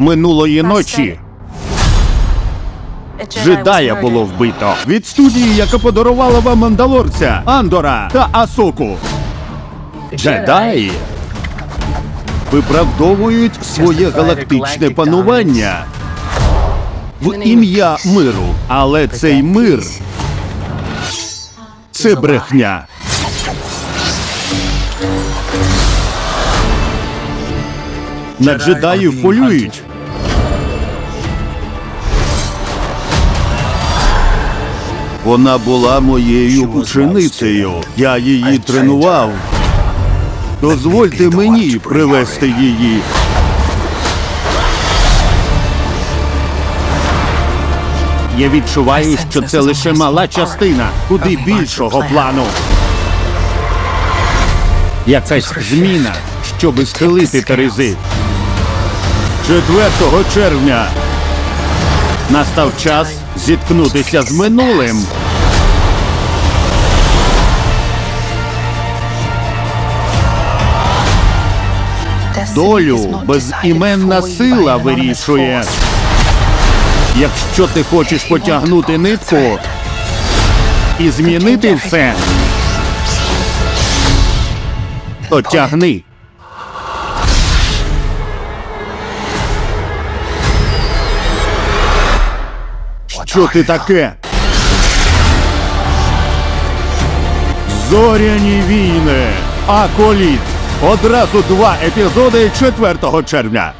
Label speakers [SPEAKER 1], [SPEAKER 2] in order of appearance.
[SPEAKER 1] Минулої ночі джедая було вбито від студії, яка подарувала вам мандалорця, Андора та Асоку. Джедаї виправдовують своє галактичне панування в ім'я миру. Але цей мир це брехня. На джедаїв полюють. Вона була моєю ученицею. Я її тренував. Дозвольте мені привести її. Я відчуваю, що це лише мала частина куди більшого плану. Якась зміна, щоби схилити Терези. 4 червня настав час зіткнутися з минулим. Долю безіменна сила вирішує. Якщо ти хочеш потягнути нитку і змінити все, то тягни. Що ти таке? Зоряні війни. Аколіт. Одразу два епізоди 4 червня.